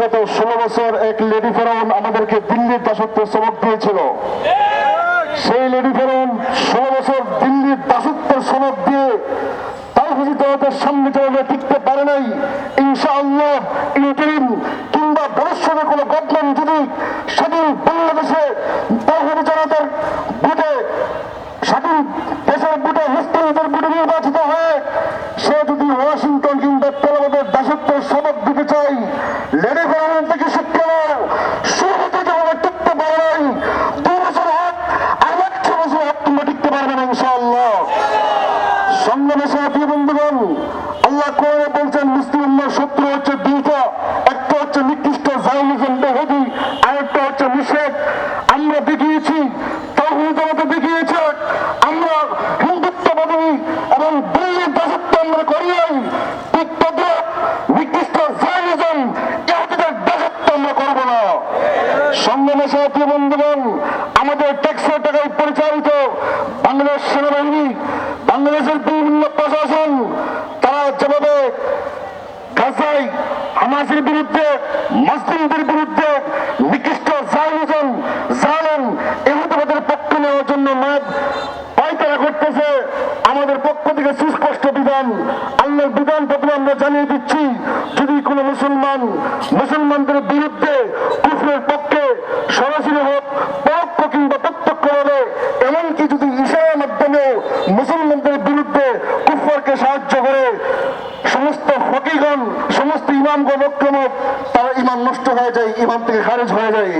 বিগত ষোলো বছর এক লেডি ফেরাউন আমাদেরকে দিল্লির দাসত্বের সবক দিয়েছিল। সেই লেডি ফেরাউন ষোলো বছর দিল্লির দাসত্বের সবক দিয়ে যেভাবে টিকতে পারে নাই। কিংবা কোনো গভর্নমেন্ট যদি স্বাধীন বাংলাদেশে জনতার ভোটে স্বাধীন দেশের ভোটে মুসলিমদের ভোটে নির্বাচিত হয় সে যদি ওয়াশিংটন কিংবা তেলাবাদের দাসত্বের সবক দিতে চাই লেডি ফেরাউন থেকে শিক্ষা নাও শুরুতে যেভাবে টিকতে পারে নাই দুই বছর হাত আর একশো বছর হাত তোমরা টিকতে পারবে না ইনশাআল্লাহ সংগ্রামে বন্ধুগণ আল্লাহ কোরআনে বলছেন মুসলিম শত্রু হচ্ছে দুইটা, একটা হচ্ছে নিকৃষ্ট বেহুদি আরেকটা হচ্ছে মুশেক আমরা দেখিয়েছি দেখিয়েছে, আমরা এবং দিল্লির দাসত্ব আমরা ইহুদিদের দাসত্ব আমরা করব না। বন্ধুগণ, আমাদের ট্যাক্সের টাকায় পরিচালিত বাংলাদেশ সেনাবাহিনী, বাংলাদেশের অবস্থায় হামাসের বিরুদ্ধে, মুসলিমদের বিরুদ্ধে নিকৃষ্ট জালজন জালেন এহুদবাদের পক্ষ নেওয়ার জন্য মত পায়তারা করতেছে। আমাদের পক্ষ থেকে সুস্পষ্ট বিধান, আল্লাহর বিধান প্রথমে আমরা জানিয়ে দিচ্ছি, যদি কোনো মুসলমান মুসলমানদের বিরুদ্ধে কুফরের পক্ষে সরাসরি হোক, পরোক্ষ কিংবা প্রত্যক্ষ হবে এমনকি যদি ইশারার মাধ্যমেও মুসলমানদের ইমাম গোবক্ষমক তারা ইমান নষ্ট হয়ে যায় ইমাম থেকে খারিজ হয়ে যায়।